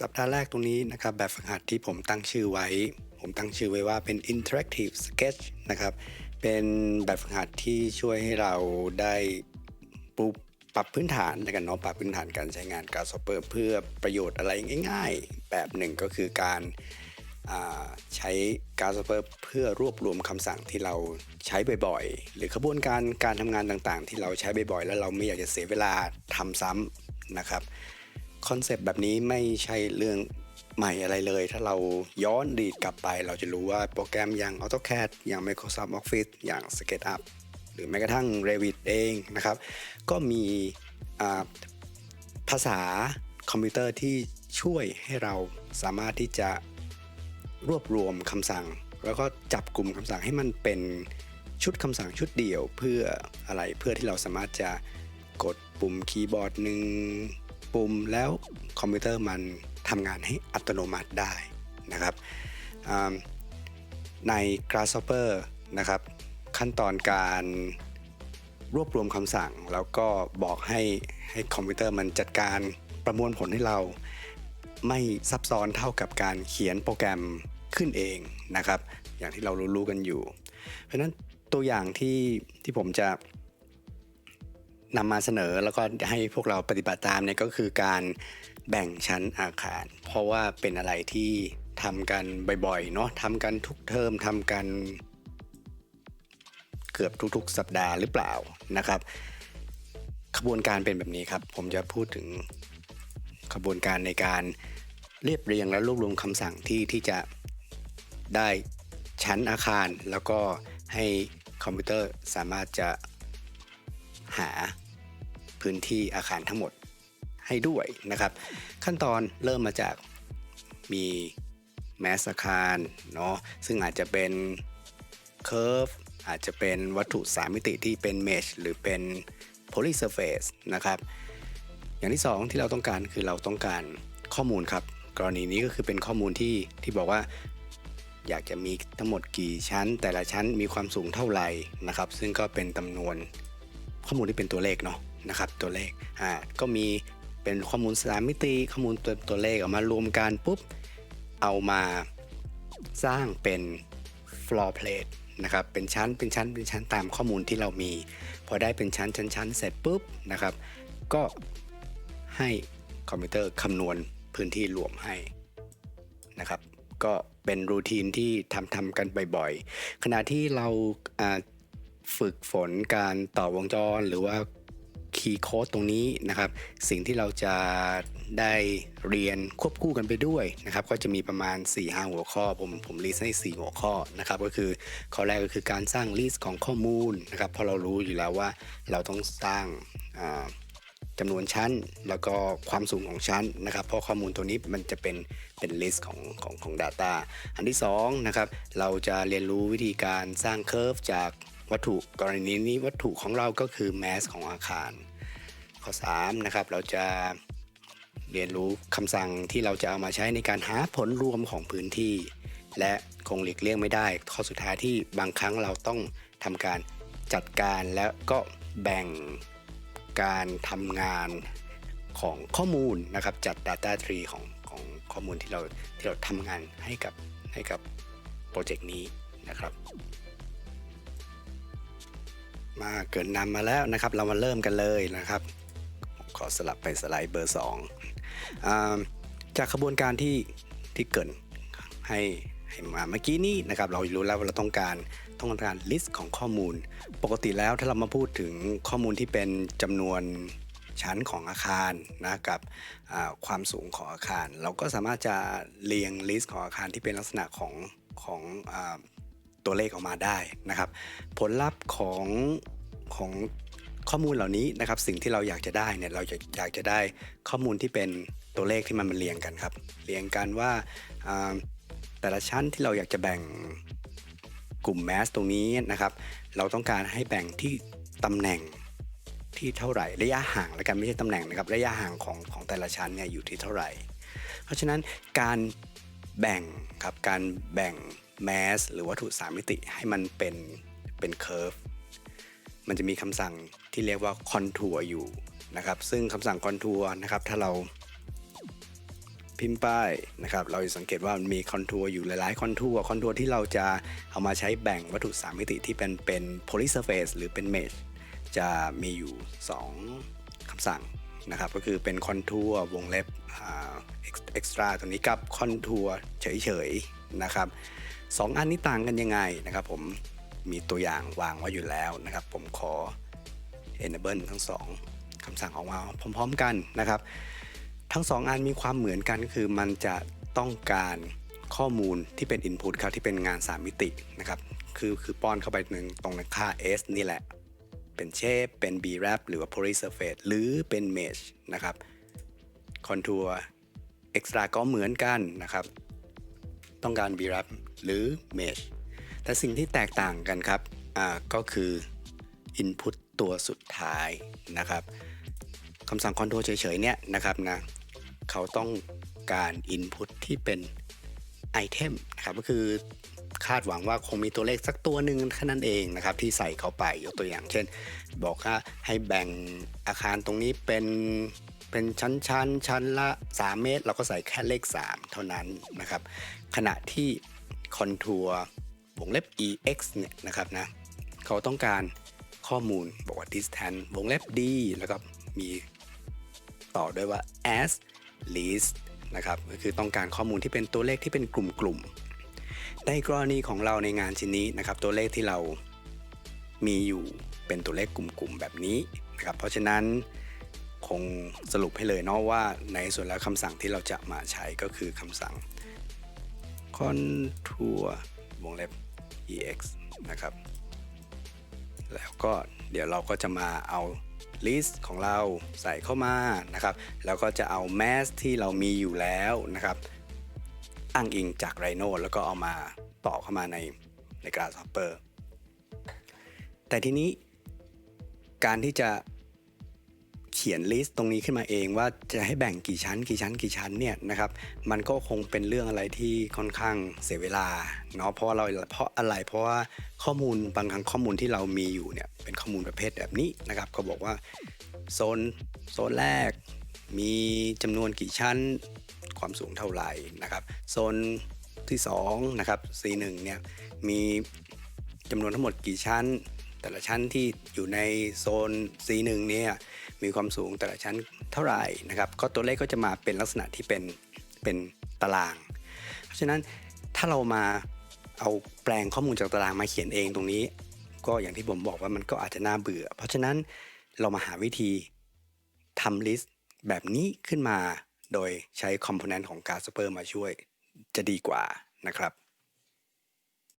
สัปดาห์แรกตรงนี้นะครับแบบฝึกหัดที่ผมตั้งชื่อไว้ ผมตั้งชื่อไว้ว่าเป็น interactive sketch นะครับ เป็นแบบฝึกหัดที่ช่วยให้เราได้ปูปรับพื้นฐานแล้วกันเนาะปรับพื้นฐานการใช้งาน Grasshopper เพื่อประโยชน์อะไรง่าย ๆ แบบหนึ่งก็คือการใช้ Grasshopper เพื่อรวบรวมคำสั่งที่เราใช้บ่อยๆ หรือขบวนการการทำงานต่างๆ ที่เราใช้บ่อยๆ แล้วเราไม่อยากจะเสียเวลาทำซ้ำนะครับ คอนเซปต์แบบนี้ไม่ใช่เรื่องใหม่อะไรเลย ถ้าเราย้อนดีดกลับไป เราจะรู้ว่าโปรแกรมอย่าง AutoCAD อย่าง Microsoft Office อย่าง SketchUp หรือแม้กระทั่ง Revit เองนะครับ ก็มีภาษาคอมพิวเตอร์ที่ช่วยให้เราสามารถที่จะรวบรวมคำสั่ง แล้วก็จับกลุ่มคำสั่งให้มันเป็นชุดคำสั่งชุดเดียวเพื่ออะไรเพื่อที่เราสามารถจะกดปุ่มคีย์บอร์ดหนึ่ง ปุ่มแล้วคอมพิวเตอร์มันทำงานให้อัตโนมัติได้นะครับใน Grasshopper นะครับ ขั้นตอนการรวบรวมคำสั่ง แล้วก็บอกให้ให้คอมพิวเตอร์มันจัดการประมวลผลให้เรา ไม่ซับซ้อนเท่ากับการเขียนโปรแกรมขึ้นเองนะครับ อย่างที่เรารู้ๆกันอยู่ เพราะนั้นตัวอย่างที่ที่ผมจะ นำมาเสนอแล้วก็ให้พวกเราปฏิบัติตามเนี่ยก็คือการแบ่งชั้นอาคาร เพราะว่าเป็นอะไรที่ทำกันบ่อยๆเนาะทำกันทุกเทอมทำกันเกือบทุกๆ สัปดาห์หรือเปล่านะครับ ขบวนการเป็นแบบนี้ครับ ผมจะพูดถึงขบวนการในการเรียบเรียงและรวบรวมคำสั่งที่ที่จะได้ชั้นอาคาร แล้วก็ให้คอมพิวเตอร์สามารถจะหา พื้นที่อาคารทั้งหมดให้ด้วยนะครับ ขั้นตอนเริ่มมาจากมีแมสอาคารเนาะซึ่งอาจจะเป็น curve อาจจะเป็นวัตถุ3มิติที่เป็น mesh หรือเป็น poly surface นะครับ อย่างที่ 2 ที่เราต้องการคือเราต้องการข้อมูลครับ กรณีนี้ก็คือเป็นข้อมูลที่ที่บอกว่าอยากจะมีทั้งหมดกี่ชั้น แต่ละชั้นมีความสูงเท่าไหร่นะครับ ซึ่งก็เป็นจำนวนข้อมูลที่เป็นตัวเลขเนาะ นะครับตัวเลขอ่าก็มีเป็นข้อมูลสามมิติข้อมูลตัวตัวเลขออกมารวมกันปุ๊บเอามาสร้างเป็น floor plate นะครับเป็นชั้นเป็นชั้นเป็นชั้นตามข้อมูลที่เรามี พอได้เป็นชั้นชั้นชั้นเสร็จปุ๊บนะครับก็ให้คอมพิวเตอร์คำนวณพื้นที่รวมให้นะครับก็เป็นรูทีนที่ทำทำกันบ่อยๆ ขณะที่เราอ่าฝึกฝนการต่อวงจรหรือว่า คีย์โค้ดตรงนี้นะครับ สิ่งที่เราจะได้เรียนควบคู่กันไปด้วยนะครับ ก็จะมีประมาณ 4-5 หัวข้อ ผมผมลิสต์ให้ 4 หัวข้อนะครับ ก็คือข้อแรกก็คือการสร้างลิสต์ของข้อมูลนะครับเพราะเรารู้อยู่แล้วว่าเราต้องสร้างอ่าจำนวนชั้นแล้วก็ความสูงของชั้นนะครับ เพราะข้อมูลตัวนี้มันจะเป็นเป็นลิสต์ของของของ Data อันที่2นะครับเราจะเรียนรู้วิธีการสร้างเคอร์ฟจาก วัตถุกรณีนี้วัตถุของเราก็คือแมสของอาคาร ข้อ3นะครับเราจะเรียนรู้คำสั่งที่เราจะเอามาใช้ในการหาผลรวมของพื้นที่ และคงหลีกเลี่ยงไม่ได้ ข้อสุดท้ายที่บางครั้งเราต้องทำการจัดการแล้วก็แบ่งการทำงานของข้อมูลนะครับจัด Data Tree ของของข้อมูลที่เราที่เราทำงานให้กับให้กับโปรเจกต์นี้นะครับ มาเกินนำมาแล้วนะครับ เรามาเริ่มกันเลยนะครับ ขอสลับไปสไลด์เบอร์2อ่าจากขบวนการที่ที่เกรินให้ให้มาเมื่อกี้นี้นะครับ เรารู้แล้วว่าเราต้องการต้องการลิสต์ของข้อมูล ปกติแล้วถ้าเรามาพูดถึงข้อมูลที่เป็นจำนวนชั้นของอาคารนะกับความสูงของอาคาร เราก็สามารถจะเรียงลิสต์ของอาคารที่เป็นลักษณะของของ ตัวเลขออกมาได้นะครับ ผลลัพธ์ของของข้อมูลเหล่านี้นะครับ สิ่งที่เราอยากจะได้เนี่ยเราจะอยากจะได้ข้อมูลที่เป็นตัวเลขที่มันมาเรียงกันครับ เรียงกันว่าแต่ละชั้นที่เราอยากจะแบ่งกลุ่มแมสตรงนี้นะครับ เราต้องการให้แบ่งที่ตำแหน่งที่เท่าไหร่ระยะห่างแล้วกันไม่ใช่ตำแหน่งนะครับระยะห่างของของแต่ละชั้นเนี่ยอยู่ที่เท่าไหร่ เพราะฉะนั้นการ แบ่งครับการแบ่งแมสหรือวัตถุสามมิติให้มันเป็นเป็นเคอร์ฟมันจะมีคำสั่งที่เรียกว่าคอนทัวร์อยู่นะครับ ซึ่งคำสั่งคอนทัวร์นะครับ ถ้าเราพิมพ์ป้ายนะครับ เราจะสังเกตว่ามันมีคอนทัวร์อยู่หลายๆคอนทัวร์คอนทัวร์ที่เราจะเอามาใช้แบ่งวัตถุ3มิติที่เป็นเป็น polysurface หรือเป็น mesh จะมีอยู่ 2คำสั่ง นะครับก็คือเป็นคอนทัวร์วงเล็บเอ็กซ์ตร้าตัวนี้กับคอนทัวร์เฉยๆนะครับสองอันนี้ต่างกันยังไงนะครับผมมีตัวอย่างวางไว้อยู่แล้วนะครับผมขอ enable ทั้งสองคำสั่งออกมาพร้อมๆกันนะครับ ทั้งสองอันมีความเหมือนกันคือมันจะต้องการข้อมูลที่เป็น Input ครับที่เป็นงาน 3 มิตินะครับคือคือป้อนเข้าไปหนึ่งตรงในค่า S นี่แหละ เป็นเชฟเป็น B wrap หรือว่า polysurface หรือเป็น mesh นะครับ contour extra ก็เหมือนกันนะครับ ต้องการ B wrap หรือ mesh แต่สิ่งที่แตกต่างกันครับก็คือ Input ตัวสุดท้ายนะครับคำสั่ง control เฉยๆเนี่ยนะครับนะเขาต้องการ Input ที่เป็นไอเทมนะครับก็คือ คาดหวังว่าคงมีตัวเลขสักตัวหนึ่งแค่นั้นเองนะครับที่ใส่เข้าไปยกตัวอย่างเช่น บอกว่าให้แบ่งอาคารตรงนี้เป็นเป็นชั้นชั้นชั้นละ 3 เมตร เราก็ใส่แค่เลข 3 เท่านั้นนะครับ ขณะที่คอนทัวร์วงเล็บ ex เนี่ยนะครับนะเขาต้องการข้อมูลบอกว่า distance วงเล็บ d แล้วก็มีต่อด้วยว่า as list นะครับก็คือต้องการข้อมูลที่เป็นตัวเลขที่เป็นกลุ่มๆ ในกรณีของเราในงานชิ้นนี้นะครับ ตัวเลขที่เรามีอยู่เป็นตัวเลขกลุ่มๆแบบนี้นะครับเพราะฉะนั้นคงสรุปให้เลยเนาะว่าในส่วนแล้วคำสั่งที่เราจะมาใช้ก็คือคำสั่ง contour วงเล็บ ex นะครับ แล้วก็เดี๋ยวเราก็จะมาเอา list ของเราใส่เข้ามานะครับ แล้วก็จะเอา mass ที่เรามีอยู่แล้วนะครับ อ้างอิงจาก Rhino แล้วก็เอามาต่อเข้ามาในใน Grasshopper แต่ทีนี้การที่จะเขียนลิสต์ตรงนี้ขึ้นมาเองว่าจะให้แบ่งกี่ชั้นกี่ชั้นกี่ชั้นเนี่ยนะครับมันก็คงเป็นเรื่องอะไรที่ค่อนข้างเสียเวลาเนาะเพราะว่าเราเพราะอะไรเพราะว่าข้อมูลบางครั้งข้อมูลที่เรามีอยู่เนี่ยเป็นข้อมูลประเภทแบบนี้นะครับเขาบอกว่าโซนโซนแรกมีจำนวนกี่ชั้น ความสูงเท่าไหร่นะครับโซนที่2นะครับ C1 เนี่ยมีจำนวนทั้งหมดกี่ชั้น แต่ละชั้นที่อยู่ในโซน C1 เนี่ยมีความสูงแต่ละชั้นเท่าไหร่นะครับก็ตัวเลขก็จะมาเป็นลักษณะที่เป็นเป็นตาราง เพราะฉะนั้นถ้าเรามาเอาแปลงข้อมูลจากตารางมาเขียนเองตรงนี้ ก็อย่างที่ผมบอกว่ามันก็อาจจะน่าเบื่อ เพราะฉะนั้นเรามาหาวิธีทำลิสต์แบบนี้ขึ้นมา โดยใช้คอมโพเนนต์ของ Grasshopper มาช่วยจะดีกว่านะครับ